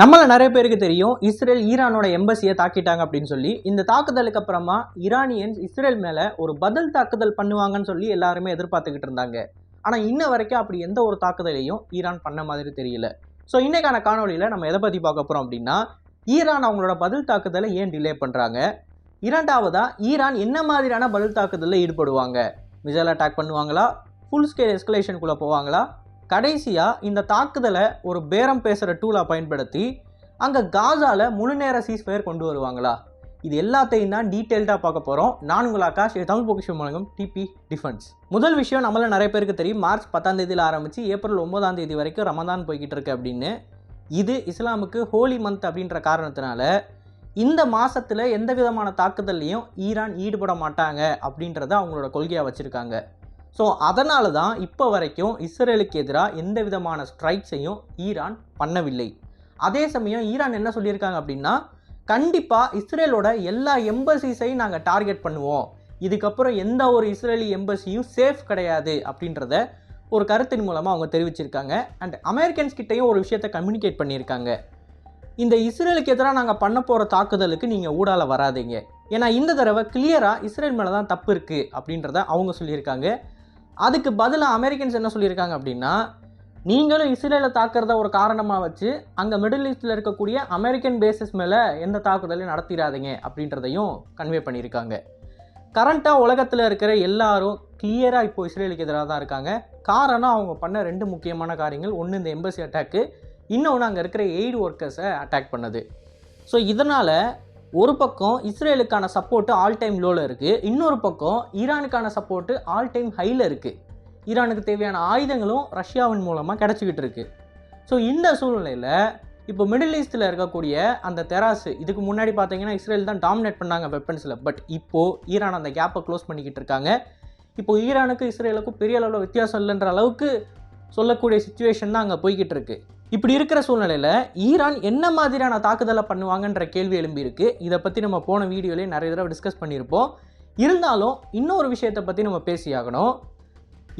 நம்மள நிறைய பேருக்கு தெரியும். இஸ்ரேல் ஈரானோட எம்பசியை தாக்கிட்டாங்க அப்படின்னு சொல்லி. இந்த தாக்குதலுக்கு அப்புறமா ஈரானியன்ஸ் இஸ்ரேல் மேல ஒரு பதில் தாக்குதல் பண்ணுவாங்கன்னு சொல்லி எல்லாருமே எதிர்பார்த்துக்கிட்டு இருந்தாங்க. ஆனா இன்ன வரைக்கும் அப்படி எந்த ஒரு தாக்குதலையும் ஈரான் பண்ண மாதிரி தெரியல. ஸோ இன்னைக்கான காணொளியில நம்ம எதை பத்தி பார்க்க போறோம் அப்படின்னா ஈரான் அவங்களோட பதில் தாக்குதலை ஏன் டிலே பண்றாங்க? இரண்டாவதா ஈரான் என்ன மாதிரியான பதில் தாக்குதலில் ஈடுபடுவாங்க? மிசைல் அட்டாக் பண்ணுவாங்களா? ஃபுல் ஸ்கேல் எஸ்கலேஷனுக்குள்ளே போவாங்களா? கடைசியாக இந்த தாக்குதலை ஒரு பேரம் பேசுகிற டூலாக பயன்படுத்தி அங்கே காசாவில் முழு நேர சீஸ்ஃபயர் கொண்டு வருவாங்களா? இது எல்லாத்தையும் தான் டீட்டெயில்டாக பார்க்க போகிறோம் நான் உங்கள் ஆகாஷ் தமிழ் பொக்கிஷம் வழங்கும் டிபி டிஃபென்ஸ் முதல் விஷயம் நம்மள நிறைய பேருக்கு தெரியும். மார்ச் பத்தாம் தேதியில் ஆரம்பித்து ஏப்ரல் ஒன்பதாம் தேதி வரைக்கும் ரமதான் போய்கிட்டு இருக்கு அப்படின்னு. இது இஸ்லாமுக்கு ஹோலி மந்த் அப்படின்ற காரணத்தினால இந்த மாதத்தில் எந்த விதமான தாக்குதல்லையும் ஈரான் ஈடுபட மாட்டாங்க அப்படின்றத அவங்களோட கொள்கையாக வச்சுருக்காங்க. ஸோ அதனால தான் இப்போ வரைக்கும் இஸ்ரேலுக்கு எதிராக எந்த விதமான ஸ்ட்ரைக்ஸையும் ஈரான் பண்ணவில்லை. அதே சமயம் ஈரான் என்ன சொல்லியிருக்காங்க அப்படின்னா கண்டிப்பாக இஸ்ரேலோட எல்லா எம்பசிஸையும் நாங்கள் டார்கெட் பண்ணுவோம். இதுக்கப்புறம் எந்த ஒரு இஸ்ரேலி எம்பசியும் சேஃப் கிடையாது அப்படின்றத ஒரு கருத்தின் மூலமாக அவங்க தெரிவிச்சிருக்காங்க. அண்ட் அமெரிக்கன்ஸ் கிட்டேயும் ஒரு விஷயத்தை கம்யூனிகேட் பண்ணியிருக்காங்க. இந்த இஸ்ரேலுக்கு எதிராக நாங்கள் பண்ண போகிற தாக்குதலுக்கு நீங்கள் ஊடால வராதீங்க. ஏன்னா இந்த தடவை கிளியராக இஸ்ரேல் மேலே தான் தப்பு இருக்குது அப்படின்றத அவங்க சொல்லியிருக்காங்க. அதுக்கு பதிலாக அமெரிக்கன்ஸ் என்ன சொல்லியிருக்காங்க அப்படின்னா நீங்களும் இஸ்ரேலை தாக்குறத ஒரு காரணமாக வச்சு அங்கே மிடில் ஈஸ்டில் இருக்கக்கூடிய அமெரிக்கன் பேசஸ் மேலே எந்த தாக்குதலையும் நடத்திடாதீங்க அப்படின்றதையும் கன்வே பண்ணியிருக்காங்க. கரண்ட்டாக உலகத்தில் இருக்கிற எல்லாரும் கிளியராக இப்போ இஸ்ரேலுக்கு எதிராக தான் இருக்காங்க. காரணம் அவங்க பண்ண ரெண்டு முக்கியமான காரியங்கள். ஒன்று இந்த எம்பசி அட்டாக்கு இன்னொன்று அங்கே இருக்கிற எய்டு ஒர்க்கர்ஸை அட்டாக் பண்ணுது. ஸோ இதனால் ஒரு பக்கம் இஸ்ரேலுக்கான சப்போர்ட்டு ஆல் டைம் லோவில் இருக்குது இன்னொரு பக்கம் ஈரானுக்கான சப்போர்ட்டு ஆல் டைம் ஹையில் இருக்குது ஈரானுக்கு தேவையான ஆயுதங்களும் ரஷ்யாவின் மூலமாக கிடச்சிக்கிட்டு இருக்குது ஸோ இந்த சூழ்நிலையில் இப்போ மிடில் ஈஸ்டில் இருக்கக்கூடிய அந்த தெராசு இதுக்கு முன்னாடி பார்த்தீங்கன்னா இஸ்ரேல் தான் டாமினேட் பண்ணாங்க வெப்பன்ஸில் பட் இப்போது ஈரான் அந்த கேப்பை க்ளோஸ் பண்ணிக்கிட்டு இருக்காங்க. இப்போ ஈரானுக்கும் இஸ்ரேலுக்கும் பெரிய அளவில் வித்தியாசம் இல்லைன்ற அளவுக்கு சொல்லக்கூடிய சுச்சுவேஷன் தான் அங்கே போய்கிட்டு இருக்குது இப்படி இருக்கிற சூழ்நிலையில் ஈரான் என்ன மாதிரியான தாக்குதலை பண்ணுவாங்கன்ற கேள்வி எழும்பியிருக்கு. இதை பற்றி நம்ம போன வீடியோலேயே நிறைய தடவை டிஸ்கஸ் பண்ணியிருப்போம். இருந்தாலும் இன்னொரு விஷயத்தை பற்றி நம்ம பேசியாகணும்.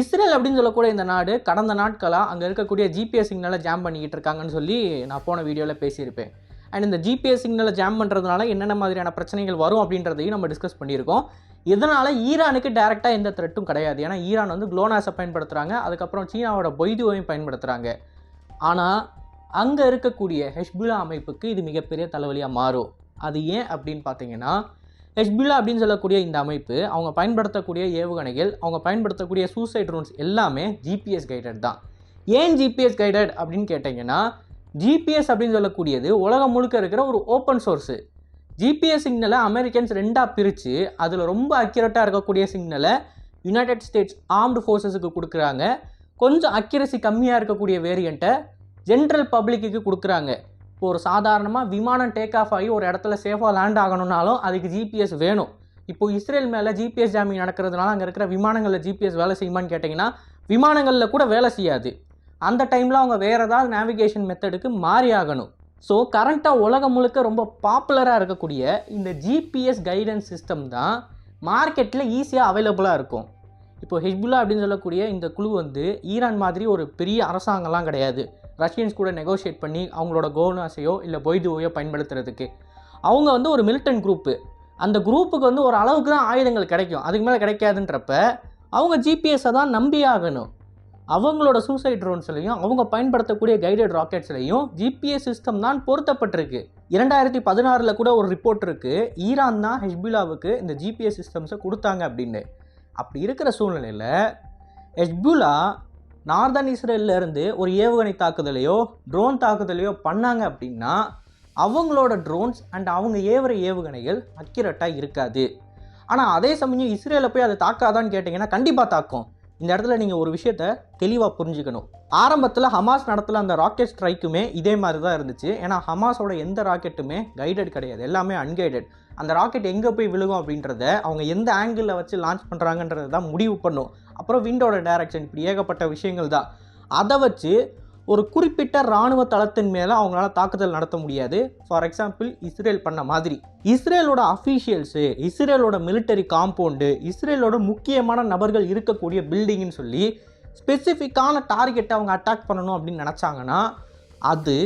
இஸ்ரேல் அப்படின்னு சொல்லக்கூடிய இந்த நாடு கடந்த நாட்களாக அங்கே இருக்கக்கூடிய ஜிபிஎஸ் சிக்னலை ஜாம் பண்ணிக்கிட்டு இருக்காங்கன்னு சொல்லி நான் போன வீடியோவில் பேசியிருப்பேன். அண்ட் இந்த ஜிபிஎஸ் சிக்னலை ஜாம் பண்ணுறதுனால என்னென்ன மாதிரியான பிரச்சனைகள் வரும் அப்படின்றதையும் நம்ம டிஸ்கஸ் பண்ணியிருக்கோம். இதனால் ஈரானுக்கு டேரெக்டாக எந்த த்ரெட்டும் கிடையாது. ஏன்னா ஈரான் வந்து குளோனாஸை பயன்படுத்துகிறாங்க அதுக்கப்புறம் சீனாவோட பொய்துவையும் பயன்படுத்துகிறாங்க ஆனால் அங்கே இருக்கக்கூடிய ஹெஷ்புல்லா அமைப்புக்கு இது மிகப்பெரிய தலைவலியாக மாறும். அது ஏன் அப்படின்னு பார்த்தீங்கன்னா ஹெஷ்புல்லா அப்படின்னு சொல்லக்கூடிய இந்த அமைப்பு அவங்க பயன்படுத்தக்கூடிய ஏவுகணைகள் அவங்க பயன்படுத்தக்கூடிய சூசைட் ட்ரோன்ஸ் எல்லாமே ஜிபிஎஸ் கைடட் தான். ஏன் ஜிபிஎஸ் கைடட் அப்படின்னு கேட்டிங்கன்னா ஜிபிஎஸ் அப்படின்னு சொல்லக்கூடியது உலகம் முழுக்க இருக்கிற ஒரு ஓப்பன் சோர்ஸு ஜிபிஎஸ் சிக்னலை அமெரிக்கன்ஸ் ரெண்டாக பிரித்து அதில் ரொம்ப அக்யூரேட்டாக இருக்கக்கூடிய சிக்னலை யுனைடெட் ஸ்டேட்ஸ் ஆர்ம்டு ஃபோர்ஸஸுக்கு கொடுக்குறாங்க. கொஞ்சம் அக்யூரசி கம்மியாக இருக்கக்கூடிய வேரியண்ட்டை ஜென்ரல் பப்ளிக்கு கொடுக்குறாங்க. இப்போ ஒரு சாதாரணமாக விமானம் டேக் ஆஃப் ஆகி ஒரு இடத்துல சேஃபாக லேண்ட் ஆகணும்னாலும் அதுக்கு ஜிபிஎஸ் வேணும். இப்போ இஸ்ரேல் மேலே ஜிபிஎஸ் ஜாமிங் நடக்கிறதுனால அங்கே இருக்கிற விமானங்களில் ஜிபிஎஸ் வேலை செய்யுமான்னு கேட்டிங்கன்னா விமானங்களில் கூட வேலை செய்யாது. அந்த டைமில் அவங்க வேறு ஏதாவது நேவிகேஷன் மெத்தடுக்கு மாறி ஆகணும். ஸோ கரண்ட்டாக உலகம் முழுக்க ரொம்ப பாப்புலராக இருக்கக்கூடிய இந்த ஜிபிஎஸ் கைடன்ஸ் சிஸ்டம் தான் மார்க்கெட்டில் ஈஸியாக அவைலபிளாக இருக்கும். இப்போ ஹெஜ்புல்லா அப்படின்னு சொல்லக்கூடிய இந்த குழு வந்து ஈரான் மாதிரி ஒரு பெரிய அரசாங்கம்லாம் கிடையாது. ரஷ்யன்ஸ் கூட நெகோஷியேட் பண்ணி அவங்களோட கோனாஸையோ இல்லை பொய்துவையோ பயன்படுத்துறதுக்கு. அவங்க வந்து ஒரு மிலிட்டன் குரூப்பு அந்த குரூப்புக்கு வந்து ஒரு அளவுக்கு தான் ஆயுதங்கள் கிடைக்கும். அதுக்கு மேலே கிடைக்காதுன்றப்ப அவங்க ஜிபிஎஸை தான் நம்பி ஆகணும். அவங்களோட சூசைட் ட்ரோன்ஸ்லையும் அவங்க பயன்படுத்தக்கூடிய கைடட் ராக்கெட்ஸ்லையும் ஜிபிஎஸ் சிஸ்டம் தான் பொருத்தப்பட்டிருக்கு. இரண்டாயிரத்தி பதினாறில் கூட ஒரு ரிப்போர்ட் இருக்குது ஈரான் தான் ஹெஸ்புலாவுக்கு இந்த ஜிபிஎஸ் சிஸ்டம்ஸை கொடுத்தாங்க அப்படின்னு. அப்படி இருக்கிற சூழ்நிலையில் ஹெஷ்புலா நார்தன் இஸ்ரேல்ல இருந்து ஒரு ஏவுகணை தாக்குதலையோ ட்ரோன் தாக்குதலையோ பண்ணாங்க அப்படின்னா அவங்களோட ட்ரோன்ஸ் அண்ட் அவங்க ஏவுகிற ஏவுகணைகள் அக்யூரட்டாக இருக்காது. ஆனால் அதே சமயம் இஸ்ரேலை போய் அதை தாக்காதான்னு கேட்டிங்கன்னா கண்டிப்பாக தாக்கும். இந்த இடத்துல நீங்கள் ஒரு விஷயத்த தெளிவாக புரிஞ்சுக்கணும். ஆரம்பத்தில் ஹமாஸ் நடத்துல அந்த ராக்கெட் ஸ்ட்ரைக்குமே இதே மாதிரி தான் இருந்துச்சு. ஏன்னா ஹமாஸோட எந்த ராக்கெட்டுமே கைடட் கிடையாது. எல்லாமே அன்கைடட் அந்த ராக்கெட் எங்கே போய் விழுகும் அப்படின்றத அவங்க எந்த ஆங்கிளில் வச்சு லான்ச் பண்ணுறாங்கன்றதை தான் முடிவு பண்ணும். அப்புறம் விண்டோட டைரக்ஷன் இப்படி ஏகப்பட்ட விஷயங்கள் தான். அதை வச்சு ஒரு குறிப்பிட்ட இராணுவ தளத்தின் மேலே அவங்களால தாக்குதல் நடத்த முடியாது. ஃபார் எக்ஸாம்பிள் இஸ்ரேல் பண்ண மாதிரி. இஸ்ரேலோட அஃபீஷியல்ஸு இஸ்ரேலோட மிலிட்டரி காம்பவுண்டு இஸ்ரேலோட முக்கியமான நபர்கள் இருக்கக்கூடிய பில்டிங்னு சொல்லி ஸ்பெசிஃபிக்கான டார்கெட்டை அவங்க அட்டாக் பண்ணணும் அப்படின்னு நினச்சாங்கன்னா அது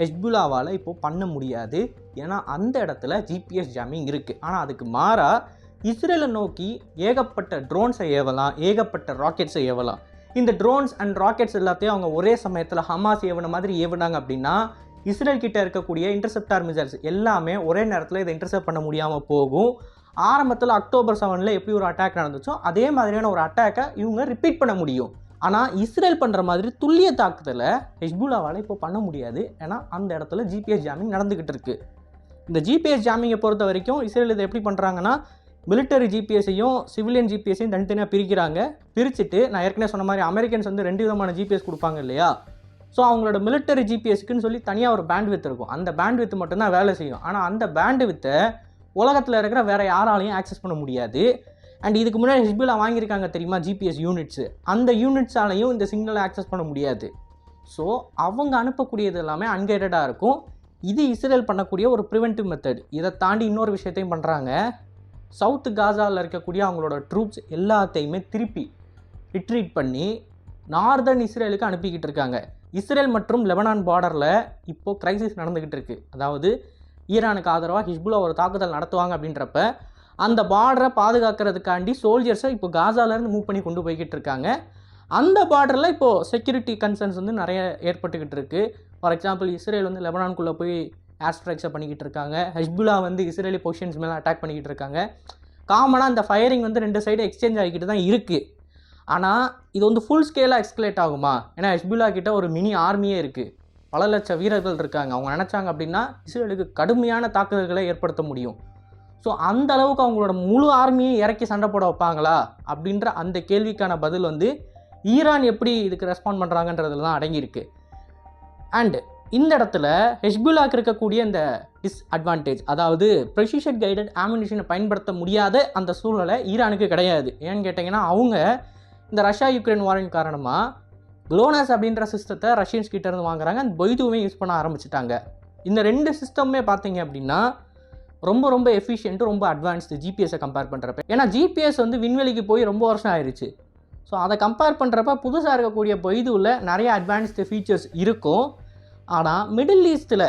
ஹெஸ்புல்லாவால் இப்போது பண்ண முடியாது. ஏன்னா அந்த இடத்துல ஜிபிஎஸ் ஜாமிங் இருக்குது ஆனால் அதுக்கு மாறாக இஸ்ரேலை நோக்கி ஏகப்பட்ட ட்ரோன்ஸை ஏவலாம் ஏகப்பட்ட ராக்கெட்ஸை ஏவலாம். இந்த ட்ரோன்ஸ் அண்ட் ராக்கெட்ஸ் எல்லாத்தையும் அவங்க ஒரே சமயத்தில் ஹமாஸ் ஏவன மாதிரி ஏவுனாங்க அப்படின்னா இஸ்ரேல் கிட்ட இருக்கக்கூடிய இன்டர்செப்டார் மிசைல்ஸ் எல்லாமே ஒரே நேரத்தில் இதை இன்டர்செப்ட் பண்ண முடியாமல் போகும். ஆரம்பத்தில் அக்டோபர் செவனில் எப்படி ஒரு அட்டாக் நடந்துச்சோ அதே மாதிரியான ஒரு அட்டாக்கை இவங்க ரிப்பீட் பண்ண முடியும். ஆனால் இஸ்ரேல் பண்ணுற மாதிரி துல்லிய தாக்குதலை ஹெஸ்புல்லாவால் இப்போ பண்ண முடியாது. ஏன்னா அந்த இடத்துல ஜிபிஎஸ் ஜாமிங் நடந்துக்கிட்டு இருக்கு. இந்த ஜிபிஎஸ் ஜாமிங்கை பொறுத்த வரைக்கும் இஸ்ரேல் இதை எப்படி பண்ணுறாங்கன்னா மிலிட்டரி ஜிபிஎஸையும் சிவிலியன் ஜிபிஎஸையும் தனித்தனியாக பிரிக்கிறாங்க. பிரிச்சுட்டு நான் ஏற்கனவே சொன்ன மாதிரி அமெரிக்கன்ஸ் வந்து ரெண்டு விதமான ஜிபிஎஸ் கொடுப்பாங்க இல்லையா? ஸோ அவங்களோட மிலிட்டரி ஜிபிஎஸ்க்குன்னு சொல்லி தனியாக ஒரு பேண்ட் வித் இருக்கும். அந்த பேண்ட் வித் மட்டும்தான் வேலை செய்யும். ஆனால் அந்த பேண்ட் வித்தை உலகத்தில் இருக்கிற வேறு யாராலையும் ஆக்சஸ் பண்ண முடியாது. அண்ட் இதுக்கு முன்னாடி ஹிஸ்பிலா வாங்கியிருக்காங்க தெரியுமா? ஜிபிஎஸ் யூனிட்ஸு அந்த யூனிட்ஸாலையும் இந்த சிக்னலை ஆக்சஸ் பண்ண முடியாது. ஸோ அவங்க அனுப்பக்கூடியது எல்லாமே அன்கைடடாக இருக்கும். இது இஸ்ரேல் பண்ணக்கூடிய ஒரு ப்ரிவென்டிவ் மெத்தட் இதை தாண்டி இன்னொரு விஷயத்தையும் பண்ணுறாங்க சவுத் காசாவில் இருக்கக்கூடிய அவங்களோட ட்ரூப்ஸ் எல்லாத்தையுமே திருப்பி ரிட்ரீட் பண்ணி நார்தர்ன் இஸ்ரேலுக்கு அனுப்பிக்கிட்டு இருக்காங்க. இஸ்ரேல் மற்றும் லெபனான் பார்டரில் இப்போது கிரைசிஸ் நடந்துக்கிட்டு இருக்குது அதாவது ஈரானுக்கு ஆதரவாக ஹிஸ்புல்லா ஒரு தாக்குதல் நடத்துவாங்க அப்படின்றப்ப அந்த பார்டரை பாதுகாக்கிறதுக்காண்டி சோல்ஜர்ஸை இப்போ காசாலேருந்து மூவ் பண்ணி கொண்டு போய்கிட்டு இருக்காங்க. அந்த பார்டரில் இப்போது செக்யூரிட்டி கன்சர்ன்ஸ் வந்து நிறைய ஏற்பட்டுக்கிட்டு இருக்குது ஃபார் எக்ஸாம்பிள் இஸ்ரேல் வந்து லெபனான்குள்ளே போய் ஆஸ்ட்ராக்ஸை பண்ணிக்கிட்டு இருக்காங்க ஹெஸ்புல்லா வந்து இஸ்ரேலி பொசிஷன்ஸ் மேலே அட்டாக் பண்ணிக்கிட்டு இருக்காங்க காமனாக இந்த ஃபயரிங் வந்து ரெண்டு சைடு எக்ஸ்சேஞ்ச் ஆகிக்கிட்டு தான் இருக்குது ஆனால் இது வந்து ஃபுல் ஸ்கேலாக எக்ஸ்கலேட் ஆகுமா? ஏன்னா ஹெஸ்புல்லா கிட்ட ஒரு மினி ஆர்மியே இருக்குது பல லட்ச வீரர்கள் இருக்காங்க. அவங்க நினச்சாங்க அப்படின்னா இஸ்ரேலுக்கு கடுமையான தாக்குதல்களை ஏற்படுத்த முடியும். ஸோ அந்த அளவுக்கு அவங்களோட முழு ஆர்மியை இறக்கி சண்டை போட வைப்பாங்களா? அப்படின்ற அந்த கேள்விக்கான பதில் வந்து ஈரான் எப்படி இதுக்கு ரெஸ்பாண்ட் பண்ணுறாங்கன்றதுல தான் அடங்கியிருக்கு. அண்டு இந்த இடத்துல ஹெஸ்புல்லாக்கு இருக்கக்கூடிய இந்த டிஸ்அட்வான்டேஜ் அதாவது ப்ரெசிஷன் கைடட் ஆமினிஷனை பயன்படுத்த முடியாத அந்த சூழ்நிலை ஈரானுக்கு கிடையாது. ஏன்னு கேட்டிங்கன்னா அவங்க இந்த ரஷ்யா யுக்ரைன் வாரின் காரணமாக குளோனாஸ் அப்படின்ற சிஸ்டத்தை ரஷ்யன்ஸ் கிட்டேருந்து வாங்குறாங்க. அந்த பொய்துவுமே யூஸ் பண்ண ஆரம்பிச்சிட்டாங்க. இந்த ரெண்டு சிஸ்டமுமே பார்த்தீங்க அப்படின்னா ரொம்ப ரொம்ப எஃபிஷியன்ட்டு ரொம்ப அட்வான்ஸ்டு ஜிபிஎஸை கம்பேர் பண்ணுறப்ப ஏன்னா ஜிபிஎஸ் வந்து விண்வெளிக்கு போய் ரொம்ப வருஷம் ஆயிடுச்சு ஸோ அதை கம்பேர் பண்ணுறப்ப புதுசாக இருக்கக்கூடிய பொய்துவில் நிறைய அட்வான்ஸ்டு ஃபீச்சர்ஸ் இருக்கும். ஆனால் மிடில் ஈஸ்ட்டில்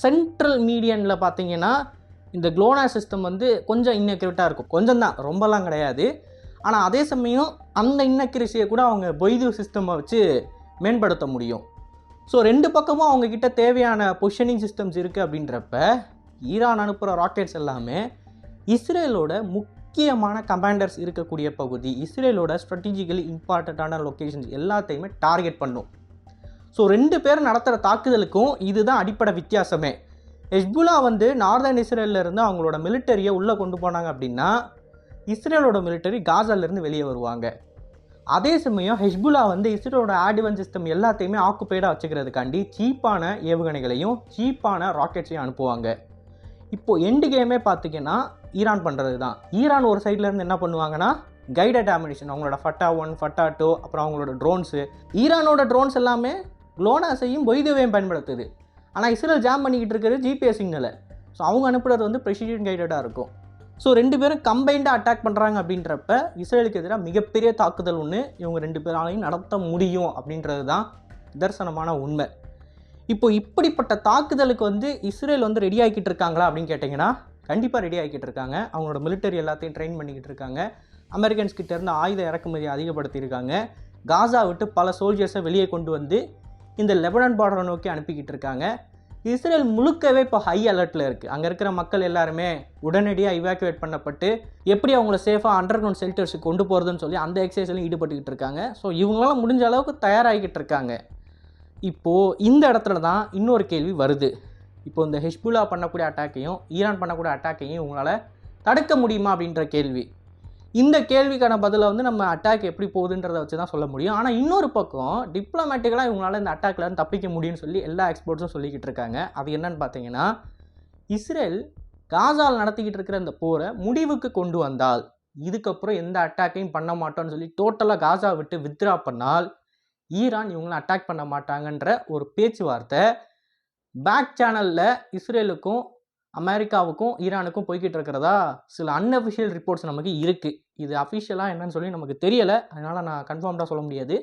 சென்ட்ரல் மீடியனில் பார்த்தீங்கன்னா இந்த குளோனா சிஸ்டம் வந்து கொஞ்சம் இன்னக்யூரேட்டாக இருக்கும். கொஞ்சம் தான் ரொம்பலாம் கிடையாது. ஆனால் அதே சமயம் அந்த இன்னக்யூரேசியை கூட அவங்க பொய்து சிஸ்டமை வச்சு மேம்படுத்த முடியும். ஸோ ரெண்டு பக்கமும் அவங்கக்கிட்ட தேவையான பொஷனிங் சிஸ்டம்ஸ் இருக்குது அப்படின்றப்ப ஈரான் அனுப்புகிற ராக்கெட்ஸ் எல்லாமே இஸ்ரேலோட முக்கியமான கமாண்டர்ஸ் இருக்கக்கூடிய பகுதி இஸ்ரேலோட ஸ்ட்ராட்டஜிக்கலி இம்பார்ட்டண்ட்டான லொக்கேஷன்ஸ் எல்லாத்தையுமே டார்கெட் பண்ணும். ஸோ ரெண்டு பேர் நடத்துகிற தாக்குதலுக்கும் இதுதான் அடிப்படை வித்தியாசமே. ஹெஸ்புல்லா வந்து நார்தன் இஸ்ரேலேருந்து அவங்களோட மிலிட்டரியை உள்ளே கொண்டு போனாங்க அப்படின்னா இஸ்ரேலோட மிலிட்டரி காசாலேருந்து வெளியே வருவாங்க. அதே சமயம் ஹெஸ்புல்லா வந்து இஸ்ரேலோட ஆடிவன் சிஸ்டம் எல்லாத்தையுமே ஆக்குப்பைடாக வச்சுக்கிறதுக்காண்டி சீப்பான ஏவுகணைகளையும் சீப்பான ராக்கெட்ஸையும் அனுப்புவாங்க. இப்போது எண்டு கேமே பார்த்திங்கன்னா ஈரான் பண்ணுறது தான் ஈரான் ஒரு சைட்லேருந்து என்ன பண்ணுவாங்கன்னா கைடட் ஆமினேஷன் அவங்களோட ஃபட்டா ஒன் ஃபட்டா டூ அப்புறம் அவங்களோட ட்ரோன்ஸு ஈரானோட ட்ரோன்ஸ் எல்லாமே குளோனாஸையும் பொய்துவையும் பயன்படுத்துது. ஆனால் இஸ்ரேல் ஜாம் பண்ணிக்கிட்டு இருக்கிறது ஜிபிஎஸ் சிக்னலை. ஸோ அவங்க அனுப்புறது வந்து ப்ரெசிடென்ட் கைடடாக இருக்கும். ஸோ ரெண்டு பேரும் கம்பைண்டாக அட்டாக் பண்ணுறாங்க அப்படின்றப்ப இஸ்ரேலுக்கு எதிராக மிகப்பெரிய தாக்குதல் ஒன்று இவங்க ரெண்டு பேராலையும் நடத்த முடியும் அப்படின்றது தான் நிதர்சனமான உண்மை. இப்போ இப்படிப்பட்ட தாக்குதலுக்கு வந்து இஸ்ரேல் வந்து ரெடி ஆகிக்கிட்டு இருக்காங்களா அப்படின்னு கேட்டிங்கன்னா கண்டிப்பாக ரெடி ஆகிக்கிட்டு இருக்காங்க. அவங்களோட மிலிட்டரி எல்லாத்தையும் ட்ரெயின் பண்ணிக்கிட்டு இருக்காங்க. அமெரிக்கன்ஸ் கிட்டேருந்து ஆயுத இறக்குமதியை அதிகப்படுத்தியிருக்காங்க. காசா விட்டு பல சோல்ஜர்ஸை வெளியே கொண்டு வந்து இந்த லெபனான் பார்டரை நோக்கி அனுப்பிக்கிட்டு இருக்காங்க இஸ்ரேல் முழுக்கவே இப்போ ஹை அலர்ட்டில் இருக்குது அங்கே இருக்கிற மக்கள் எல்லாருமே உடனடியாக இவாக்குவேட் பண்ணப்பட்டு எப்படி அவங்கள சேஃபாக அண்டர் கிரவுண்ட் ஷெல்டர்ஸுக்கு கொண்டு போகிறதுன்னு சொல்லி அந்த எக்ஸசைஸ்லையும் ஈடுபட்டுக்கிட்டு இருக்காங்க. ஸோ இவங்களாம் முடிஞ்ச அளவுக்கு தயாராகிக்கிட்டு இருக்காங்க. இப்போது இந்த இடத்துல தான் இன்னொரு கேள்வி வருது. இப்போ இந்த ஹெஷ்புல்லா பண்ணக்கூடிய அட்டாக்கையும் ஈரான் பண்ணக்கூடிய அட்டாக்கையும் இவங்களால் தடுக்க முடியுமா அப்படின்ற கேள்வி. இந்த கேள்விக்கான பதிலை வந்து நம்ம அட்டாக் எப்படி போகுதுன்றத வச்சு தான் சொல்ல முடியும். ஆனால் இன்னொரு பக்கம் டிப்ளமேட்டிக்கலாக இவங்களால இந்த அட்டாக்ல இருந்து தப்பிக்க முடியும்னு சொல்லி எல்லா எக்ஸ்பர்ட்ஸும் சொல்லிக்கிட்டு இருக்காங்க. அது என்னன்னு பார்த்தீங்கன்னா இஸ்ரேல் காசால் நடத்திக்கிட்டு இருக்கிற இந்த போரை முடிவுக்கு கொண்டு வந்தால் இதுக்கப்புறம் எந்த அட்டாக்கையும் பண்ண மாட்டோம்னு சொல்லி டோட்டலாக காசா விட்டு வித்ரா பண்ணால் ஈரான் இவங்களை அட்டாக் பண்ண மாட்டாங்கன்ற ஒரு பேச்சுவார்த்தை பேக் சேனலில் இஸ்ரேலுக்கும் அமெரிக்காவுக்கும் ஈரானுக்கும் போய்கிட்டு இருக்கிறதா? சில அன்அஃபிஷியல் ரிப்போர்ட்ஸ் நமக்கு இருக்குது இது அஃபிஷியலாக என்னன்னு சொல்லி நமக்கு தெரியலை. அதனால் நான் கன்ஃபார்ம்டாக சொல்ல முடியாது.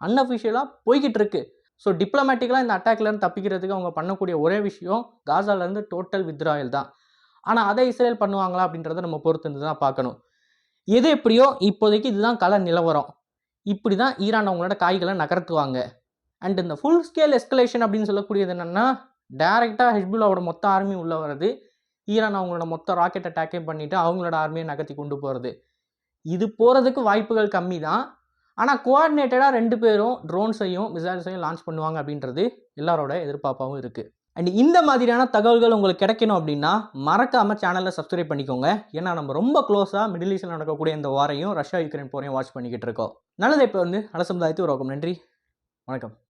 அன்அஃபிஷியலாக போய்கிட்டு இருக்கு. ஸோ டிப்ளமேட்டிக்கலாக இந்த அட்டாக்லேருந்து தப்பிக்கிறதுக்கு அவங்க பண்ணக்கூடிய ஒரே விஷயம் காசாலேருந்து டோட்டல் வித்ராயல் தான். ஆனால் அதை இஸ்ரேல் பண்ணுவாங்களா அப்படின்றத நம்ம பொறுத்து தான் பார்க்கணும். எது எப்படியோ இப்போதைக்கு இதுதான் கள நிலவரம். இப்படி தான் ஈரான் அவங்களோட காய்களை நகர்த்துவாங்க. அண்ட் இந்த ஃபுல் ஸ்கேல் எஸ்கலேஷன் அப்படின்னு சொல்லக்கூடியது என்னென்னா டேரெக்டாக ஹெஸ்புல்லாவோட மொத்த ஆர்மி உள்ளே வர்றது ஈரான் அவங்களோட மொத்த ராக்கெட் அட்டாக்கே பண்ணிவிட்டு அவங்களோட ஆர்மியை நகர்த்தி கொண்டு போகிறது இது போகிறதுக்கு வாய்ப்புகள் கம்மி தான். ஆனால் கோஆர்டினேட்டடாக ரெண்டு பேரும் ட்ரோன்ஸையும் மிசைல்ஸையும் லான்ச் பண்ணுவாங்க அப்படின்றது எல்லாரோட எதிர்பார்ப்பாகவும் இருக்குது அண்ட் இந்த மாதிரியான தகவல்கள் உங்களுக்கு கிடைக்கணும் அப்படின்னா மறக்காமல் சேனலை சப்ஸ்கிரைப் பண்ணிக்கோங்க. ஏன்னா நம்ம ரொம்ப க்ளோஸாக மிடில் ஈஸ்டில் நடக்கக்கூடிய இந்த வாரையும் ரஷ்யா யுக்ரைன் போரையும் வாட்ச் பண்ணிக்கிட்டு இருக்கோம். நல்லது இப்போ வந்து நல்ல சமுதாயத்து ஒரு நன்றி. வணக்கம்.